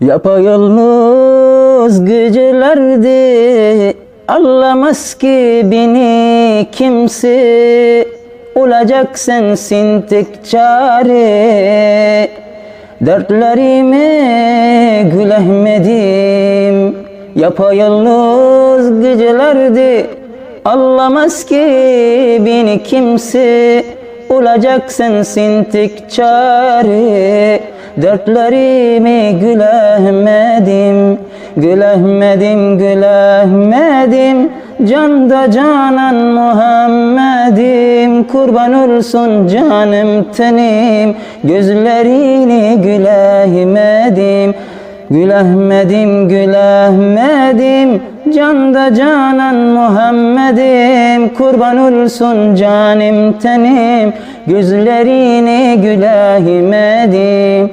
Yapayalnız gecelerdi Anlamaz ki beni kimse. Olacak sensin tek çare. Dertlerime gülehmedim Yapayalnız gecelerdi Anlamaz ki beni kimse. Olacak sensin tek çare Dertlerimi gülehmedim Gülehmedim, gülehmedim. Canda canan Muhammed'im Kurban olsun canım tenim. Gözlerini gülehmedim Gülehmedim, gülehmedim. Canda canan Muhammed'im Kurban olsun canım tenim. Gözlerini gülehmedim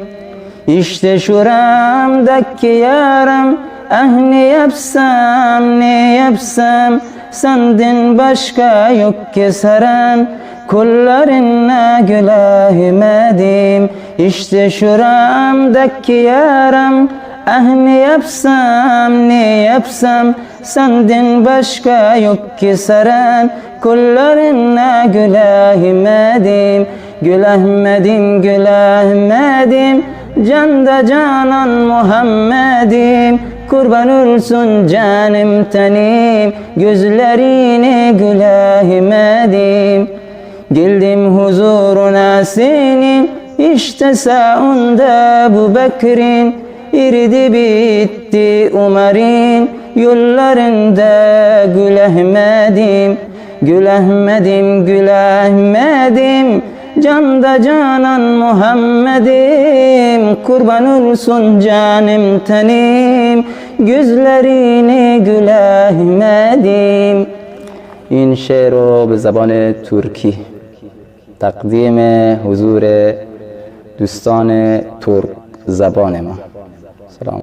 İşte şuramdaki yaram Ah ne yapsam ne yapsam? Senden başka yok ki saran Kullarına gülehmedim İşte şuramdaki yaram Ah ne yapsam ne yapsam? Senden başka yok ki saran Kullarına gülehmedim Gülehmedim gülehmedim Canda canan Muhammed'im Kurban olsun canım tenim Gözlerine gülehmedim Geldim huzuruna senin İşte sağında bu Bekir'in İridi bitti Umar'in Yollarında gülehmedim Gülehmedim gülehmedim Canda canan Muhammed'im Kurban olsun canım tenim Gözlerine gülehmedim این شعر رو به زبان ترکی تقدیم حضور دوستان ترک زبان ما